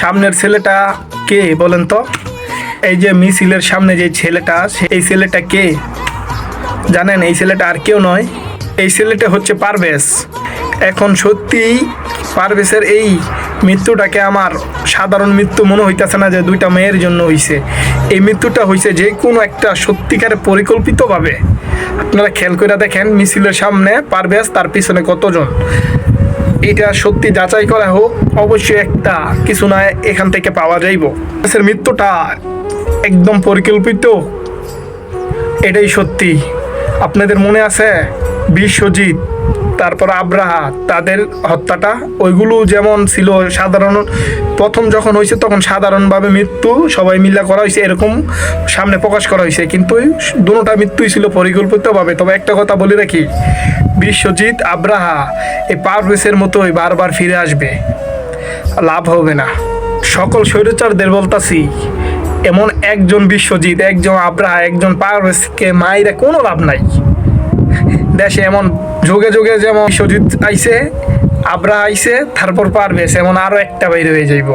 সামনের ছেলেটা কে বলেন তো? এই যে মিছিলের সামনে যে ছেলেটা এই ছেলেটা কে? জানেন, এই ছেলেটা আর কেউ নয়। এই ছেলেটা হচ্ছে পারভেজ। এখন সত্যিই পারভেজের এই মৃত্যুটাকে আমার সাধারণ মৃত্যু মনে হইতেছে না যে দুইটা মেয়ের জন্য হইছে। এই মৃত্যুটা হইছে যে কোনো একটা সত্যিকারে পরিকল্পিতভাবে। আপনারা খেয়াল করে দেখেন, মিছিলের সামনে পারভেজ তার পিছনে কতজন? এটা সত্যি যাচাই করা হোক, অবশ্যই একটা কিছু না এখান থেকে পাওয়া যাইব। গাছের মৃত্যুটা একদম পরিকল্পিত। এটাই সত্যি। আপনাদের মনে আছে? বিশ্বজিৎ, তারপর আব্রাহা, তাদের হত্যাটা, ওইগুলো যেমন ছিল সাধারণ, প্রথম যখন হয়েছে তখন সাধারণভাবে মৃত্যু, সবাই মিলে করা হয়েছে, এরকম সামনে প্রকাশ করা হয়েছে। কিন্তু দুটোটা মৃত্যুই ছিল পরিকল্পিতভাবে। তবে একটা কথা বলে রাখি, বিশ্বজিৎ, আব্রাহা, এই পারভেসের মতোই বারবার ফিরে আসবে। লাভ হবে না। সকল স্বৈরাচারদের বলতাছি, এমন একজন বিশ্বজিৎ, একজন আব্রাহা, একজন পারভেজকে মাইরে কোনো লাভ নাই। দেশে এমন যুগে যুগে যেমন সজিত আইছে, আবরা আইছে, তারপর পারবে এমন আরও একটা বাইরে হয়ে যাইব।